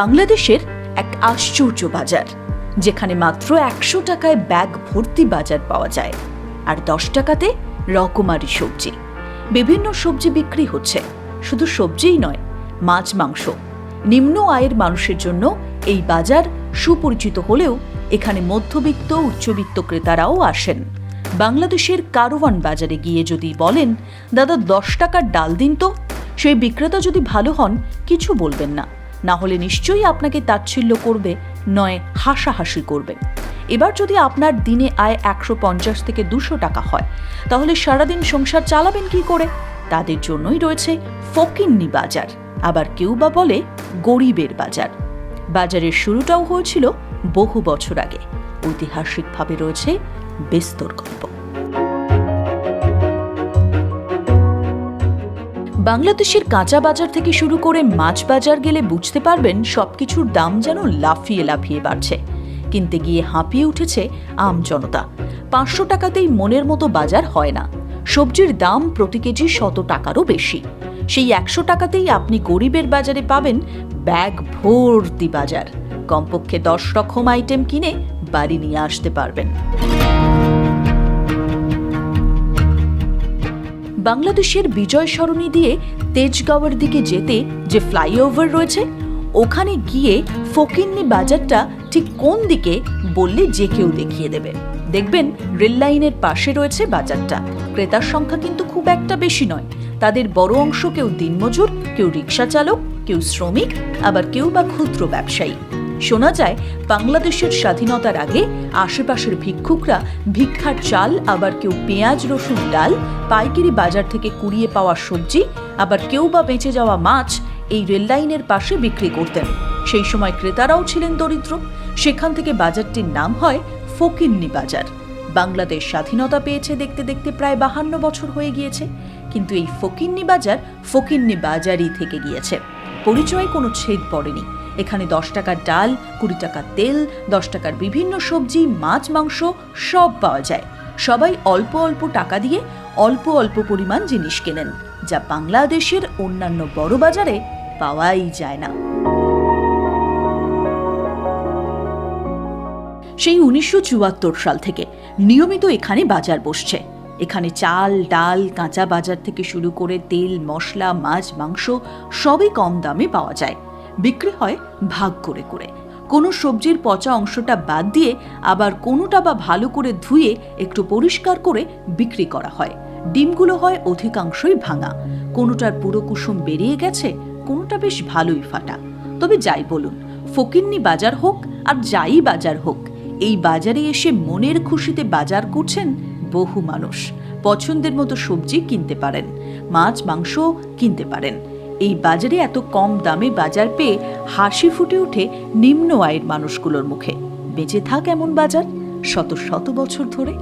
বাংলাদেশের এক আশ্চর্য বাজার, যেখানে মাত্র একশো টাকায় ব্যাগ ভর্তি বাজার পাওয়া যায়, আর দশ টাকাতে রকমারি সবজি। বিভিন্ন সবজি বিক্রি হচ্ছে, শুধু সবজিই নয়, মাছ, মাংস। নিম্ন আয়ের মানুষের জন্য এই বাজার সুপরিচিত হলেও এখানে মধ্যবিত্ত, উচ্চবিত্ত ক্রেতারাও আসেন। বাংলাদেশের কারওয়ান বাজারে গিয়ে যদি বলেন, দাদা, দশ টাকার ডাল দিন তো, সেই বিক্রেতা যদি ভালো হন, কিছু বলবেন না। না হলে নিশ্চয়ই আপনাকে তাচ্ছিল্য করবে, নয় হাসাহাসি করবে। এবার যদি আপনার দিনে আয় একশো পঞ্চাশ থেকে দুশো টাকা হয়, তাহলে সারাদিন সংসার চালাবেন কি করে? তাদের জন্যই রয়েছে ফকিন্নি বাজার, আবার কেউ বা বলে গরিবের বাজার। বাজারের শুরুটাও হয়েছিল বহু বছর আগে। ঐতিহাসিকভাবে রয়েছে বিস্তর গল্প। বাংলাদেশের কাঁচা বাজার থেকে শুরু করে মাছ বাজার গেলে বুঝতে পারবেন সবকিছুর দাম যেন লাফিয়ে লাফিয়ে বাড়ছে। কিনতে গিয়ে হাঁপিয়ে উঠেছে আম জনতা। পাঁচশো টাকাতেই মনের মতো বাজার হয় না। সবজির দাম প্রতি কেজি শত টাকারও বেশি। সেই একশো টাকাতেই আপনি গরিবের বাজারে পাবেন ব্যাগ ভর্তি বাজার। কমপক্ষে দশ রকম আইটেম কিনে বাড়ি নিয়ে আসতে পারবেন। বাংলাদেশের বিজয় সরণি দিয়ে তেজগাঁওয়ের দিকে যেতে যে ফ্লাইওভার রয়েছে, ওখানে গিয়ে ফকিন্নি বাজারটা ঠিক কোন দিকে বললে যে কেউ দেখিয়ে দেবে। দেখবেন, রেল লাইনের পাশে রয়েছে বাজারটা। ক্রেতার সংখ্যা কিন্তু খুব একটা বেশি নয়। তাদের বড় অংশ কেউ দিনমজুর, কেউ রিক্সা চালক, কেউ শ্রমিক, আবার কেউ বা ক্ষুদ্র ব্যবসায়ী। শোনা যায়, বাংলাদেশের স্বাধীনতার আগে আশেপাশের ভিক্ষুকরা ভিক্ষার চাল, আবার কেউ পেঁয়াজ, রসুন, ডাল, পাইকারি বাজার থেকে কুড়িয়ে পাওয়া সবজি, আবার কেউ বা বেঁচে যাওয়া মাছ এই রেললাইনের পাশে বিক্রি করতেন। সেই সময় ক্রেতারাও ছিলেন দরিদ্র। সেখান থেকে বাজারটির নাম হয় ফকিন্নি বাজার। বাংলাদেশ স্বাধীনতা পেয়েছে দেখতে দেখতে প্রায় বাহান্ন বছর হয়ে গিয়েছে। কিন্তু এই ফকিন্নি বাজার ফকিন্নি বাজারই থেকে গিয়েছে। পরিচয়ে কোনো ছেদ পড়েনি। এখানে দশ টাকার ডাল, কুড়ি টাকার তেল, দশ টাকার বিভিন্ন সবজি, মাছ, মাংস সব পাওয়া যায়। সবাই অল্প অল্প টাকা দিয়ে অল্প অল্প পরিমাণ জিনিস কেনেন, যা বাংলাদেশের অন্যান্য বড় বাজারে পাওয়াই যায় না। সেই উনিশশো চুয়াত্তর সাল থেকে নিয়মিত এখানে বাজার বসছে। এখানে চাল, ডাল, কাঁচা বাজার থেকে শুরু করে তেল, মশলা, মাছ, মাংস সবই কম দামে পাওয়া যায়। বিক্রি হয় ভাগ করে করে। কোনো সবজির পচা অংশটা বাদ দিয়ে আবার কোনোটা বা ভালো করে ধুয়ে একটু পরিষ্কার করে বিক্রি করা হয়। ডিমগুলো হয় অধিকাংশই ভাঙা। কোনোটার পুরো কুসুম বেরিয়ে গেছে, কোনোটা বেশ ভালোই ফাটা। তবে যাই বলুন, ফকিন্নি বাজার হোক আর যাই বাজার হোক, এই বাজারে এসে মনের খুশিতে বাজার করছেন বহু মানুষ পছন্দের মতো সবজি কিনতে পারেন, মাছ মাংস কিনতে পারেন। এই বাজারে এত কম দামে বাজার পেয়ে হাসি ফুটে ওঠে নিম্ন আয়ের মানুষগুলোর মুখে। বেঁচে থাক এমন বাজার শত শত বছর ধরে।